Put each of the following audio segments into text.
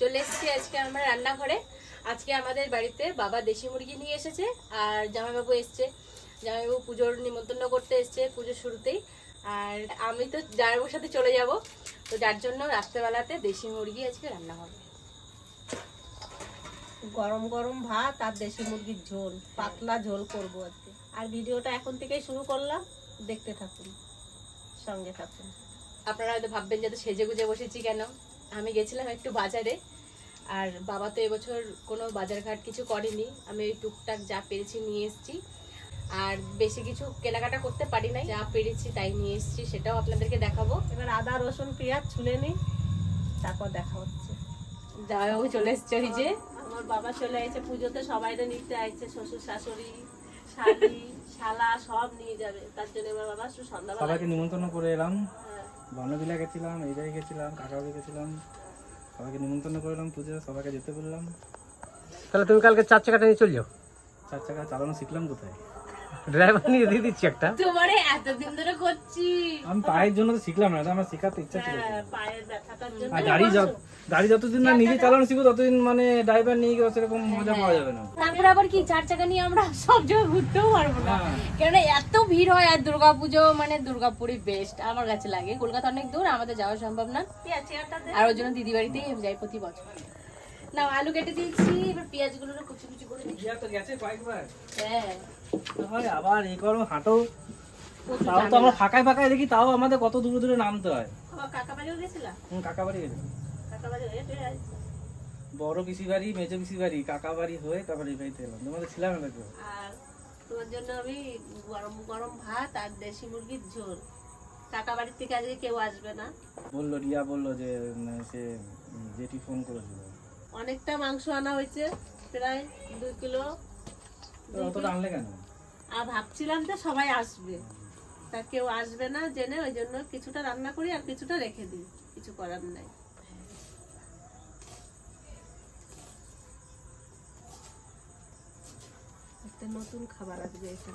চলে এসেছি আজকে আমরা রান্নাঘরে। আজকে আমাদের বাড়িতে বাবা দেশি মুরগি নিয়ে এসেছে আর জামাইবাবু এসছে। জামাইবাবু পুজোর নিমন্ত্রণ করতে এসছে পুজোর শুরুতেই। আর আমি তো জামাইবাবুর সাথে চলে যাব তো যার জন্য রাত্রেবেলাতে দেশি মুরগি আজকে রান্না হবে। গরম গরম ভাত আর দেশি মুরগির ঝোল পাতলা ঝোল করব আজকে। আর ভিডিওটা এখন থেকেই শুরু করলাম দেখতে থাকুন সঙ্গে থাকুন। আপনারা হয়তো ভাববেন যে সেজে গুজে বসেছি কেন? আমি গেছিলাম একটু বাজারে আর বাবা তো এবছর কোনো বাজার ঘাট কিছু করেনি। আমি ওই টুকটাক যা পেরেছি নিয়ে এসেছি। আর বেশি কিছু কেনাকাটা করতে পারি নাই যা পেরেছি তাই নিয়ে এসেছি সেটাও আপনাদেরকে দেখাবো। এবার আদা রসুন পেঁয়াজ ছুলে নিই তারপর দেখা হচ্ছে। জামাইবাবু চলে এসছে ওই যে। আমার বাবা চলে আসছে পুজোতে সবাই নিতে আসছে শ্বশুর শাশুড়ি শাড়ি শালা সব নিয়ে যাবে। তার জন্য আমার বাবা শুধু সন্ধ্যাবেলা সবাইকে নিমন্ত্রণ করে এলাম। বর্ণবিলা গেছিলাম এই জায়গায় গেছিলাম কাকাবাড়ি গেছিলাম সবাইকে নিমন্ত্রণ করলাম পুজো সবাইকে যেতে বললাম। তাহলে তুমি কালকে চার চাকাটা নিয়ে চলে যাও। চার চাকা চালানো শিখলাম কোথায়? ড্রাইভার নিয়ে দিয়ে দিচ্ছি একটা। তোমারে এতদিন ধরে করছি। আমি পায়ের জন্য তো শিখলাম না আমার শেখাতে ইচ্ছা ছিল। হ্যাঁ, পায়ের ব্যথাটার জন্য আর গাড়ি গাড়ি যতদিন না নিজে চালানো শিখব ততদিন মানে ড্রাইভার নিয়ে গিয়ে সেরকম মজা পাওয়া যাবে না। তারপরে আবার কি চার চাকা নিয়ে আমরা সব জায়গায় ঘুরতেও পারব না। হ্যাঁ। কেননা এত ভিড় হয় আর দুর্গাপুজো মানে দুর্গাপুরই বেস্ট আমার কাছে লাগে। কলকাতা অনেক দূর আমাদের যাওয়া সম্ভব না। আর ওর জন্য দিদি বাড়িতেই আমি যাই প্রতি বছর। না আলু কেটে দিয়েছি এবার পেঁয়াজগুলো কুচি কুচি করে দিই তো গেছে কয়েকবার? হ্যাঁ। আবার এ করো হাঁটো। তাও তো আমরা ফাঁকায় ফাঁকায় দেখি তাও আমাদের কত দূরে দূরে নামতে হয়। কাকা বাড়িও গেছিলা? কাকা বাড়ি গেছে। কাকা বাড়ি পিসি বাড়ি মেজো পিসি বাড়ি কাকা বাড়ি হয়ে তারপরে এই বাড়িতে এলাম। তোমাদের ছিলাম না কেউ? আর তোমার জন্য আমি গরম গরম ভাত আর দেশি মুরগির ঝোল। কাকা বাড়ির থেকে আজকে কেউ আসবে না। বলল রিয়া বলল যে সে জেঠি ফোন করেছিল। অনেকটা মাংস আনা হয়েছে প্রায় দুই কিলো অতটা আনলে কেন? আর ভাবছিলাম যে সবাই আসবে। তা কেউ আসবে না জেনে ওই জন্য কিছুটা রান্না করি আর কিছুটা রেখে দিই। কিছু করার নাই। নতুন খাবার আসবে এটা।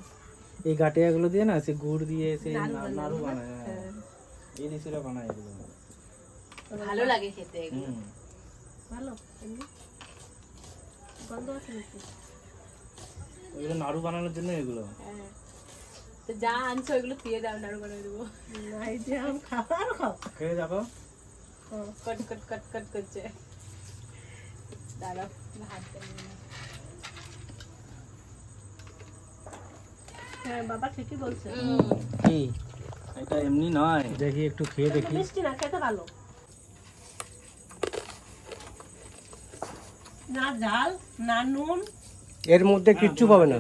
এই গাটিয়াগুলো দিয়ে না সে গুড় দিয়ে সে নাড়ু? বানায়। হ্যাঁ। হ্যাঁ। এই দেশিরা বানায় এগুলো। ভালো লাগে খেতে এগুলো। ভালো গন্ধ আছে নাকি ওইগুলো নাড়ু বানানোর জন্য এগুলো। হ্যাঁ। তো যা আনছো ওইগুলো দিয়ে দাও নাড়ু করে দেবো। নাই যে আম খাবার খাও খেয়ে যাব কট কট কট কট করছে। দাঁড়াও ভাত হ্যাঁ বাবা ঠিকই বলছে। কি? এটা এমনি নয়। দেখি একটু খেয়ে দেখি। মিষ্টি না খেতে ভালো। না ঝাল না নুন। এর মধ্যে কিচ্ছু পাবে না।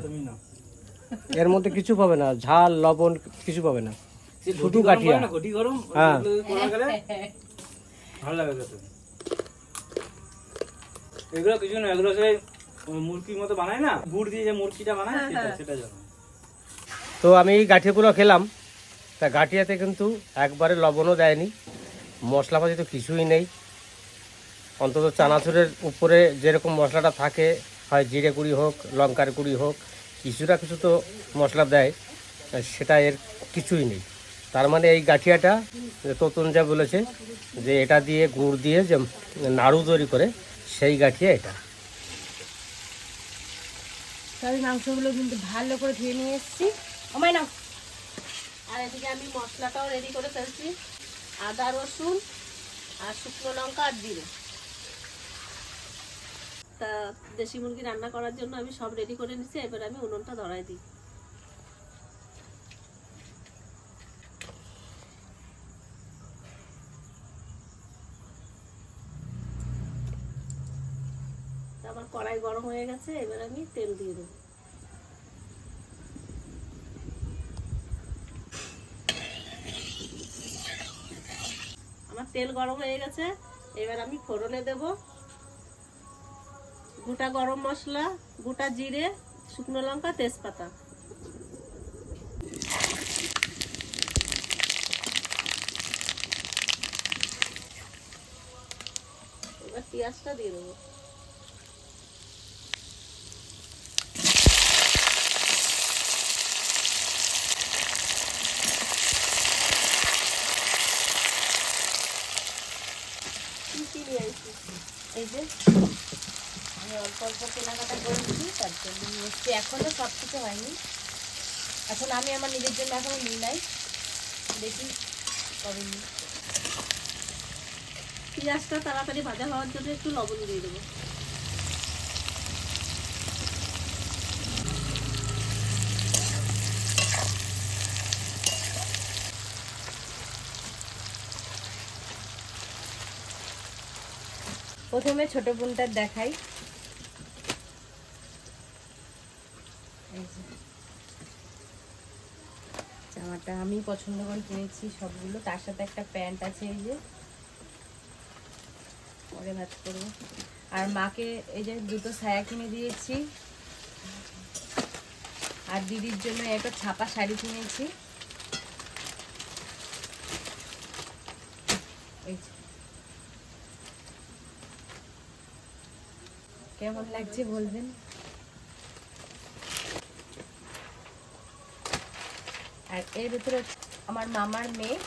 এর মধ্যে কিছু পাবে না। ঝাল লবণ কিছু পাবে না। শুধু গরম হ্যাঁ। ভালো লাগে এগুলো কিছু না এগুলো সেই মুরগির মতো বানায় না? গুড় দিয়ে যে মুরগিটা বানায় সেটা সেটা জানো তো আমি এই গাঠিয়াগুলো খেলাম। তা গাঠিয়াতে কিন্তু একবারে লবণও দেয়নি। মশলাপাতি তো কিছুই নেই। অন্তত চানাচুরের উপরে যেরকম মশলাটা থাকে, হয় জিরে গুঁড়ি হোক, লঙ্কার গুঁড়ি হোক কিছুটা কিছু তো মশলা দেয়। সেটা এর কিছুই নেই। তার মানে এই গাঠিয়াটা তোতন যা বলেছে যে এটা দিয়ে গুড় দিয়ে যে নাড়ু তৈরি করে, সেই গাঠিয়া এটা। মাংসগুলো কিন্তু ভালো করে ধুয়ে নিয়ে এসেছি। আমায় নাও। আর এদিকে আমি মশলাটাও রেডি করে ফেলছি। আদা, রসুন আর শুকনো লঙ্কা আর জিরে। তা দেশি মুরগি রান্না করার জন্য আমি সব রেডি করে নিচ্ছি এবার আমি উনুনটা ধরাই দিই। আমার কড়াই গরম হয়ে গেছে, এবার আমি তেল দিয়ে দেবো। তেল গরম হয়ে গেছে। এবার আমি ফোড়নে দেব। গোটা গরম মশলা, গোটা জিরে, শুকনো লঙ্কা, তেজপাতা। এবার পেঁয়াজটা দিয়ে দেবো। আমি অল্প অল্প কেনাকাটা করেছি, তার জন্য নিয়ে এখনও সব কিছু হয়নি। এখন আমি আমার নিজের জন্য এখনও নিই নাই। দেখি কবে নিই। পেঁয়াজটা তাড়াতাড়ি ভাজা হওয়ার জন্য একটু লবণ দিয়ে দেবো। প্রথমে ছোট বোনটার দেখাই। জামাটা আমি পছন্দ করে কিনেছি সবগুলো। তার সাথে একটা প্যান্ট আছে এই যে। পরে ভাত করব। আর মাকে এই যে দুটো ছায়া কিনে দিয়েছি। আর দিদির জন্য একটা ছাপা শাড়ি কিনেছি। এই যে। কেমন লাগছে বলবেন? আর এর ভিতরে আমার মামার মেয়ে।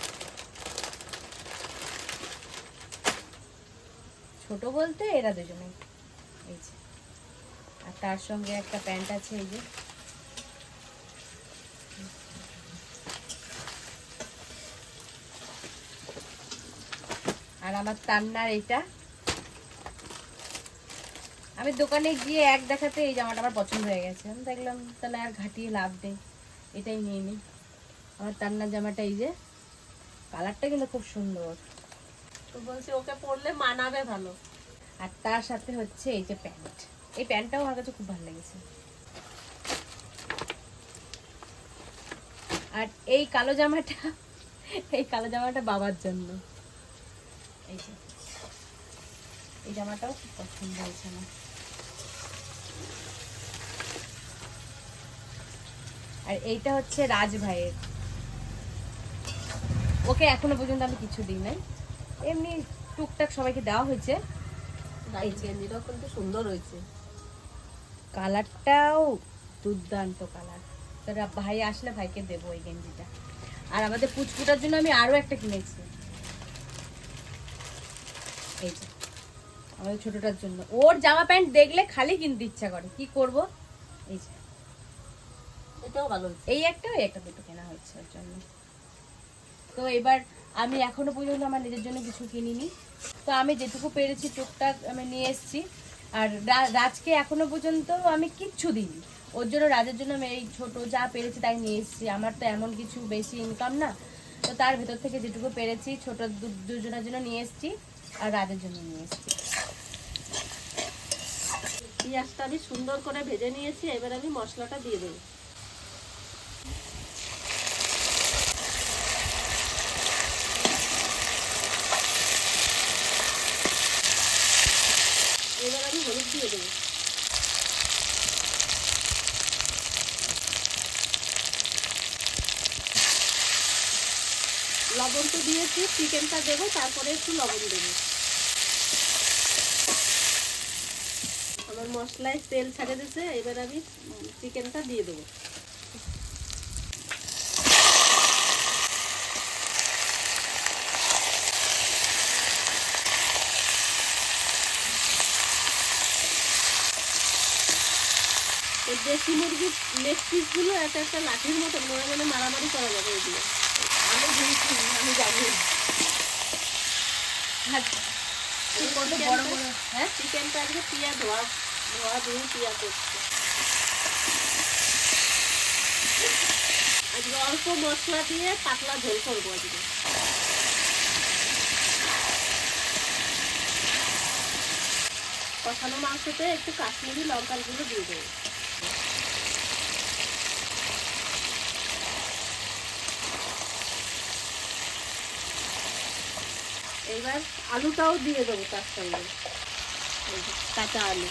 ছোট বলতে এরা দুজনে এই যে। আর তার সঙ্গে একটা প্যান্ট আছে এই যে। আর আমার তান্নার এটা আমি দোকানে গিয়ে এক দেখাতে এই জামাটা আমার পছন্দ হয়ে গেছে। আমি দেখলাম তাহলে আর ঘাটিয়ে লাভ নেই। এটাই নিয়ে নিই আমার তান্নার জামাটা এই যে কালারটা কিন্তু খুব সুন্দর। তো বলছি ওকে পরলে মানাবে ভালো। আর তার সাথে হচ্ছে এই যে প্যান্ট। এই প্যান্টটাও আমার কাছে খুব ভালো লেগেছে। আর এই কালো জামাটা এই কালো জামাটা বাবার জন্য। এই যে। এই জামাটাও খুব পছন্দ হয়েছে আমার। আর এইটা হচ্ছে রাজ ভাইয়ের। ওকে এখনও পর্যন্ত আমি কিছু দিই নাই। এমনি টুকটাক সবাইকে দেওয়া হয়েছে। গেঞ্জিটাও কিন্তু সুন্দর হয়েছে। কালারটাও দুর্দান্ত কালার। তার ভাই আসলে ভাইকে দেবো এই গেঞ্জিটা। আর আমাদের পুচকুটার জন্য আমি আরও একটা কিনেছি। এই যে আমাদের ছোটটার জন্য। ওর জামা প্যান্ট দেখলে খালি কিনতে ইচ্ছা করে। কি করব? এই যে। এটাও ভালো এই একটা ওই একটা দুটো কেনা হচ্ছে ওর জন্য। তো এবার আমি এখনও পর্যন্ত আমার নিজের জন্য কিছু কিনিনি। তো আমি যেটুকু পেরেছি টুকটাক আমি নিয়ে এসেছি। আর রাজকে এখনও পর্যন্ত আমি কিচ্ছু দিইনি। ওর জন্য রাজের জন্য আমি এই ছোট যা পেরেছি তাই নিয়ে এসেছি। আমার তো এমন কিছু বেশি ইনকাম না। তো তার ভেতর থেকে যেটুকু পেরেছি ছোট দু- দুজনের জন্য নিয়ে এসেছি আর রাজের জন্য নিয়ে এসেছি। পেঁয়াজটা আমি সুন্দর করে ভেজে নিয়েছি এবার আমি মশলাটা দিয়ে দেবো এবার আমি হলুদ দিয়ে দেবো লবণ তো দিয়েছি, চিকেনটা দেবো, তারপরে একটু লবণ দেবো। আমার মশলায় তেল ছাড়ে দিয়েছে, এবার আমি চিকেনটা দিয়ে দেবো। দেশি মুরগির লেগ পিসগুলো একটা একটা লাঠির মতো মনে মনে মারামারি করা যাবে এগুলো আমি বুঝছি আমি জানি অল্প মশলা দিয়ে পাতলা ঝোল করব আজকে কষানো মাংসতে একটু কাশ্মীরি লঙ্কার গুঁড়ো দিয়ে দেবো। এবার আলুটাও দিয়ে দেবো তার সঙ্গে। কাঁচা আলু।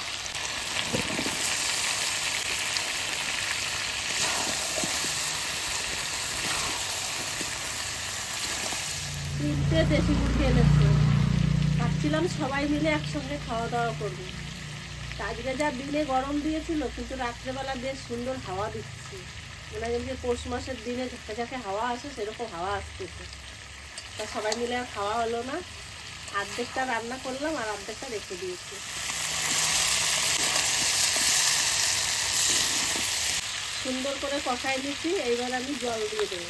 তিনটে দেশি মুরগি এনেছে। ভাবছিলাম সবাই মিলে একসঙ্গে খাওয়া দাওয়া করব। আজকে যা দিনে গরম দিয়েছিল, কিন্তু রাত্রেবেলা বেশ সুন্দর হাওয়া দিচ্ছে। মনে হয় যে পৌষ মাসের দিনে ঝাঁকে হাওয়া আসে, সেরকম হাওয়া আসতেছে। তা সবাই মিলে আর খাওয়া হলো না। অর্ধেকটা রান্না করলাম আর অর্ধেকটা রেখে দিয়েছি। সুন্দর করে কষাই নিচ্ছি এইবার আমি জল দিয়ে দেবো।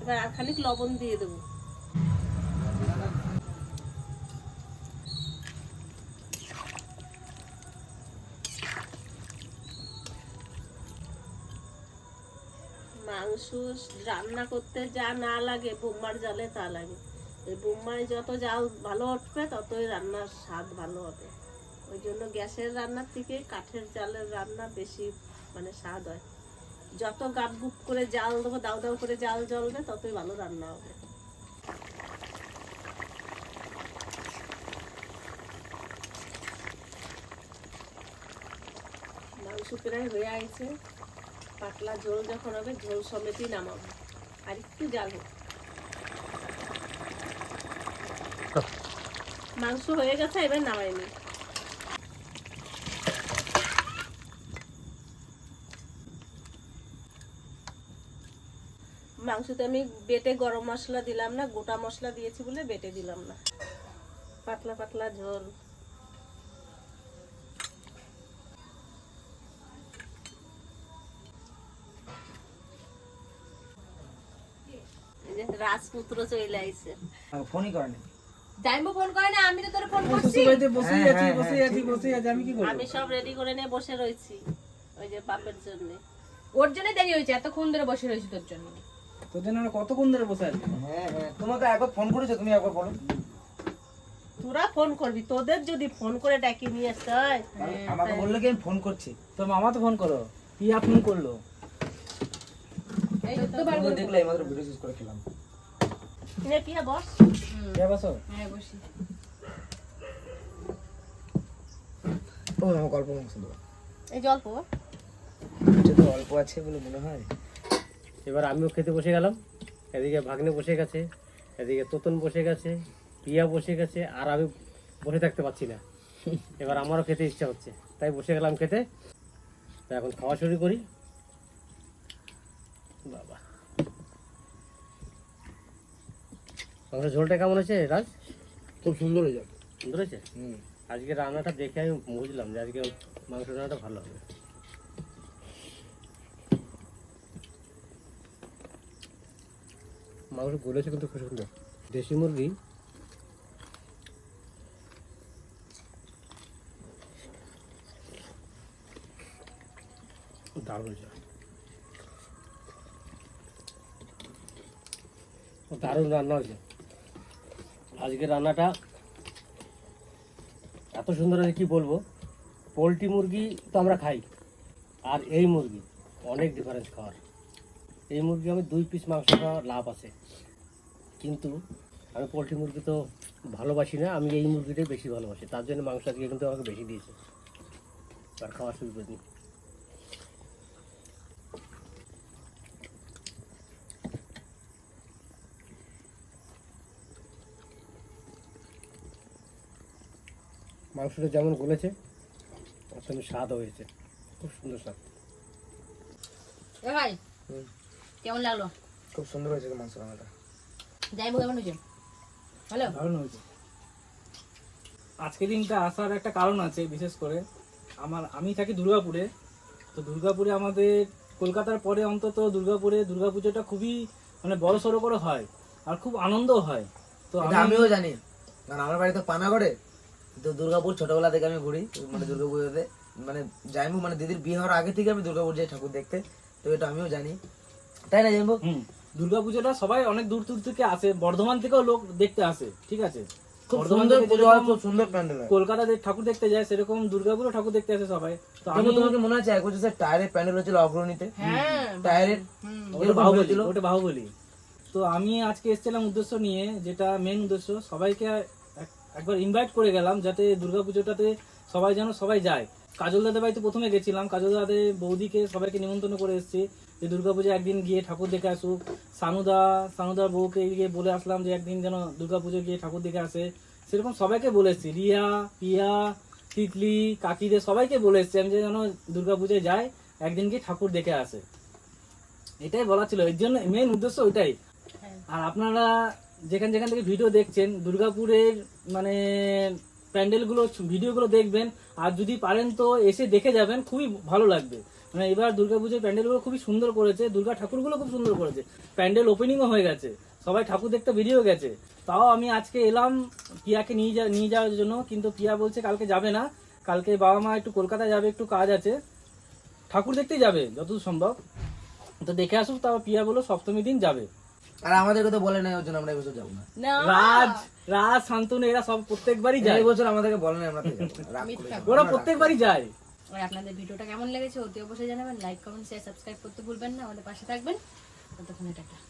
এবার আর খানিক লবণ দিয়ে দেবো। মাংস রান্না করতে যা না লাগে, বোম্মার জালে তা লাগে। এই বোম্মায় যত জাল ভালো উঠবে, ততই রান্নার স্বাদ ভালো হবে। ওই জন্য গ্যাসের রান্নার থেকে কাঠের জালের রান্না বেশি মানে স্বাদ হয়। যত গাপ গুপ করে জাল দেবো দাও দাও করে জাল জ্বলবে ততই ভালো রান্না হবে। মাংস প্রায় হয়ে আছে পাতলা ঝোল যখন হবে ঝোল সমেতই নামাবো। আর একটু জাল হোক। মাংস হয়ে গেছে এবার নামাইনি মাংসতে আমি বেটে গরম মশলা দিলাম না গোটা মশলা দিয়েছি বলে বেটে দিলাম না। পাতলা পাতলা ঝোল। রাজপুত্র চলে আইছে। ফোনই করেনি জাইম্বু ফোন করে না আমি তো তোর ফোন করছি। শ্বশুর বাড়িতে আছি বসেই আছি বসেই আছি। আমি কি করব? আমি সব রেডি করে নিয়ে বসে রয়েছি ওই যে বাপের জন্য। ওর জন্য দেরি হয়েছে এতক্ষণ ধরে বসে রয়েছি তোর জন্য। তোর জন্য আমরা কতক্ষণ ধরে বসে আছি হ্যাঁ হ্যাঁ। তোমাকে একবার ফোন করেছ তুমি একবার বলো। তোরা ফোন করবি তোদের যদি ফোন করে ডাকি নিয়ে আসতে হয় আমাকে বললে কি আমি ফোন করছি? তোর মামা তো ফোন করো। পিয়া ফোন করল? এই দেখলে এই ভিডিও শেষ করে খেলাম। পিয়া বস। পিয়া বসো। হ্যাঁ বসি। ও আমাকে অল্প এই জল পাবো এটা তো অল্প আছে বলে মনে হয়। এবার আমিও খেতে বসে গেলাম। এদিকে ভাগ্নে বসে গেছে এদিকে তোতন বসে গেছে পিয়া বসে গেছে আর আমি বসে থাকতে পারছি না। এবার আমারও খেতে ইচ্ছা হচ্ছে তাই বসে গেলাম খেতে। তো এখন খাওয়া শুরু করি। বাবা। মাংসের ঝোলটা কেমন হয়েছে রাজ? খুব সুন্দর হয়ে যাবে সুন্দর হয়েছে? আজকে রান্নাটা দেখে আমি বুঝলাম যে আজকে মাংস রান্নাটা ভালো হবে। মাংস গলেছে কিন্তু খুব সুন্দর। দেশি মুরগি। দারুণ রান্না হয়েছে। আজকে রান্নাটা এত সুন্দর হয়েছে, কি বলব? পোলট্রি মুরগি তো আমরা খাই, আর এই মুরগি অনেক ডিফারেন্স খাওয়ার। এই মুরগি আমি দুই পিস মাংস খাওয়ার লাভ আছে। কিন্তু আমি পোলট্রি মুরগি তো ভালোবাসি না আমি এই মুরগিটাই বেশি ভালোবাসি। তার জন্য মাংস আজকে কিন্তু আমাকে বেশি দিয়েছে। আর খাওয়ার শুরু করিনি মাংসটা যেমন গলেছে তেমন স্বাদ হয়েছে। খুব সুন্দর স্বাদ। ভাই হুম। কেমন লাগল? খুব সুন্দর হয়েছে মাংস রান্নাটা। জাইম্বু কেমন হয়েছে। ভালো দারুণ হয়েছে। আজকে দিনটা আসার একটা কারণ আছে বিশেষ করে আমার আমি থাকি দুর্গাপুরে। তো দুর্গাপুরে আমাদের কলকাতার পরে অন্তত দুর্গাপুরে দুর্গাপুজোটা খুবই মানে বড় সড়ো করে হয় আর খুব আনন্দ হয়। তো আমিও জানি কারণ আমার বাড়ি তো পানাগড়ে তো দুর্গাপুর ছোটবেলা থেকে আমি ঘুরি মানে দুর্গাপুজোতে। মানে জাইমু মানে দিদির বিয়ে হওয়ার আগে থেকে আমি দুর্গাপুর যাই ঠাকুর দেখতে তো এটা আমিও জানি। তাই না হুম। দুর্গাপুজোটা সবাই অনেক দূর দূর থেকে আসে বর্ধমান থেকেও লোক দেখতে আসে ঠিক আছে? খুব বর্ধমান সুন্দর থেকে পুজো যেরকম খুব সুন্দর প্যান্ডেল কলকাতাতে ঠাকুর দেখতে যায় সেরকম দুর্গাপুরে ঠাকুর দেখতে আসে সবাই। তো আমি তোমাকে মনে আছে এক বছর টায়ারের প্যান্ডেল হচ্ছিল অগ্রণীতে? হ্যাঁ। টায়ারের বাহুবলী ওটা বাহুবলী। তো আমি আজকে এসেছিলাম উদ্দেশ্য নিয়ে যেটা মেন উদ্দেশ্য সবাইকে একবার ইনভাইট করে গেলাম যাতে দুর্গাপুজোটাতে সবাই যেন সবাই যায়। কাজল দাদা বাড়িতে প্রথমে গেছিলাম কাজল দাদের বৌদিকে সবাইকে নিমন্ত্রণ করে এসেছি। যে দুর্গাপুজো একদিন গিয়ে ঠাকুর দেখে আসুক। সানুদা সানুদার বউকে গিয়ে বলে আসলাম যে একদিন যেন দুর্গাপুজো গিয়ে ঠাকুর দেখে আসে। সেরকম সবাইকে বলেছি রিয়া পিয়া তিতলি কাকিদের সবাইকে বলে এসছি আমি যে যেন দুর্গাপুজোয় যায় একদিন গিয়ে ঠাকুর দেখে আসে। এটাই বলা ছিল। এর জন্য মেন উদ্দেশ্য ওইটাই। আর আপনারা যেখান যেখান থেকে ভিডিও দেখছেন দুর্গাপুরের মানে প্যান্ডেলগুলো ভিডিওগুলো দেখবেন। আর যদি পারেন তো এসে দেখে যাবেন খুবই ভালো লাগবে। মানে এবার দুর্গাপুজোর প্যান্ডেলগুলো খুবই সুন্দর করেছে দুর্গা ঠাকুরগুলো খুব সুন্দর করেছে। প্যান্ডেল ওপেনিংও হয়ে গেছে সবাই ঠাকুর দেখতে বেরিয়েও গেছে। তাও আমি আজকে এলাম পিয়াকে নিয়ে যা নিয়ে যাওয়ার জন্য কিন্তু পিয়া বলছে কালকে যাবে না কালকে বাবা মা একটু কলকাতায় যাবে একটু কাজ আছে। ঠাকুর দেখতেই যাবে যতদূর সম্ভব। তো দেখে আসুক তারপর পিয়া বলো সপ্তমী দিন যাবে। আর আমাদেরকে তো বলে নাই ওর জন্য আমরা এবছর যাব না। না। রাজ রাজ শান্তনু এরা সব প্রত্যেকবারই যায়। এই বছর আমাদেরকে বলে নাই আমরা। ওরা প্রত্যেকবারই যায়। আর আপনাদের ভিডিওটা কেমন লেগেছে অতি অবশ্যই জানাবেন। লাইক কমেন্ট শেয়ার সাবস্ক্রাইব করতে ভুলবেন না। আমাদের পাশে থাকবেন। ততক্ষণে টাটা।